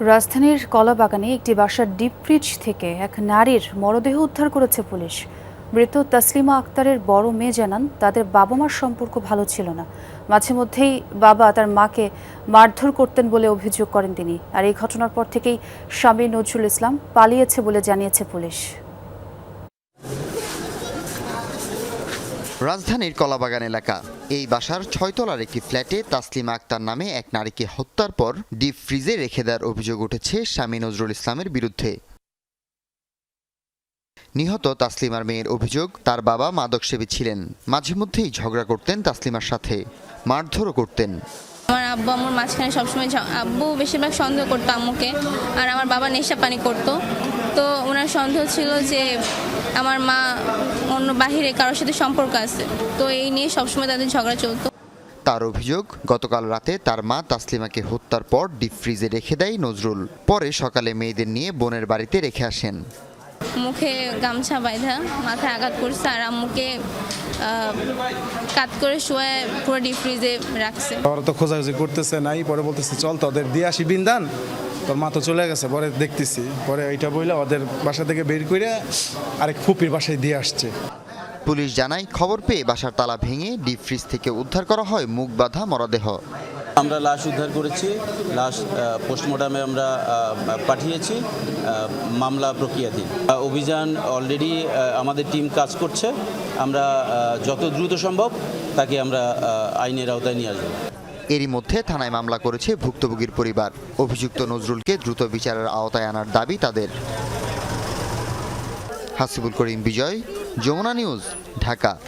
রাজধানীর কলাবাগানে একটি বাসার ডিপ ফ্রিজ থেকে এক নারীর মরদেহ উদ্ধার করেছে পুলিশ। মৃত তাসলিমা আক্তারের বড় মেয়ে জানান, তাদের বাবা মার সম্পর্ক ভালো ছিল না। মাঝে মধ্যেই বাবা তার মাকে মারধর করতেন বলে অভিযোগ করেন তিনি। আর এই ঘটনার পর থেকেই স্বামী নজরুল ইসলাম পালিয়েছে বলে জানিয়েছে পুলিশ। রাজধানীর কলাবাগান এলাকা। এই বাসার ছয়তলার একটি ফ্ল্যাটে তাসলিমা আক্তার নামে এক নারীকে হত্যার পর ডিপ ফ্রিজে রেখে দেওয়ার অভিযোগ উঠেছে স্বামী নজরুল ইসলামের বিরুদ্ধে। নিহত তাসলিমার মেয়ের অভিযোগ, তার বাবা মাদকসেবী ছিলেন। মাঝে মধ্যেই ঝগড়া করতেন তাসলিমার সাথে। মারধরও করতেন। আমার আব্বু আমার মাঝখানে সবসময় আব্বু বেশিরভাগ সন্দেহ করতো আম্মুকে, আর আমার বাবা নেশা পানি করতো। তো ওনার সন্দেহ ছিল যে আমার মা অন্য বাহিরে কারোর সাথে সম্পর্ক আছে। তো এই নিয়ে সবসময় তাদের ঝগড়া চলতো। তার অভিযোগ গতকাল রাতে তার মা তাসলিমাকে হত্যার পর ডিপ ফ্রিজে রেখে দেয় নজরুল। পরে সকালে মেয়েদের নিয়ে বোনের বাড়িতে রেখে আসেন। মুখে গামছা বাঁধা মাথায় আঘাত করছে আর আম্মুকে কাত করে শুয়ে পুরো ডিপ ফ্রিজে রাখছে। ওরা তো খোঁজাখুঁজি করতেছে নাই পরে বলতেছে চল তোদের দিয়ে আসি বিন্দান। তোর মা তো চলে গেছে পরে দেখতেছি। পরে এইটা বইলে ওদের বাসা থেকে বের করে আরেক ফুপির বাসায় দিয়ে আসছে। পুলিশ জানায় খবর পেয়ে বাসার তালা ভেঙে ডিপ ফ্রিজ থেকে উদ্ধার করা হয় মুখ বাঁধা মরদেহ। আমরা লাশ উদ্ধার করেছি লাশ পোস্টমর্টমে আমরা পাঠিয়েছি মামলা প্রক্রিয়াধীন। অভিযান অলরেডি আমাদের টিম কাজ করছে আমরা যত দ্রুত সম্ভব তাকে আমরা আইনের আওতায় নিয়ে আসব। এরই মধ্যে থানায় মামলা করেছে ভুক্তভোগীর পরিবার। অভিযুক্ত নজরুলকে দ্রুত বিচারের আওতায় আনার দাবি তাদের। হাসিবুল করিম বিজয়, যমুনা নিউজ, ঢাকা।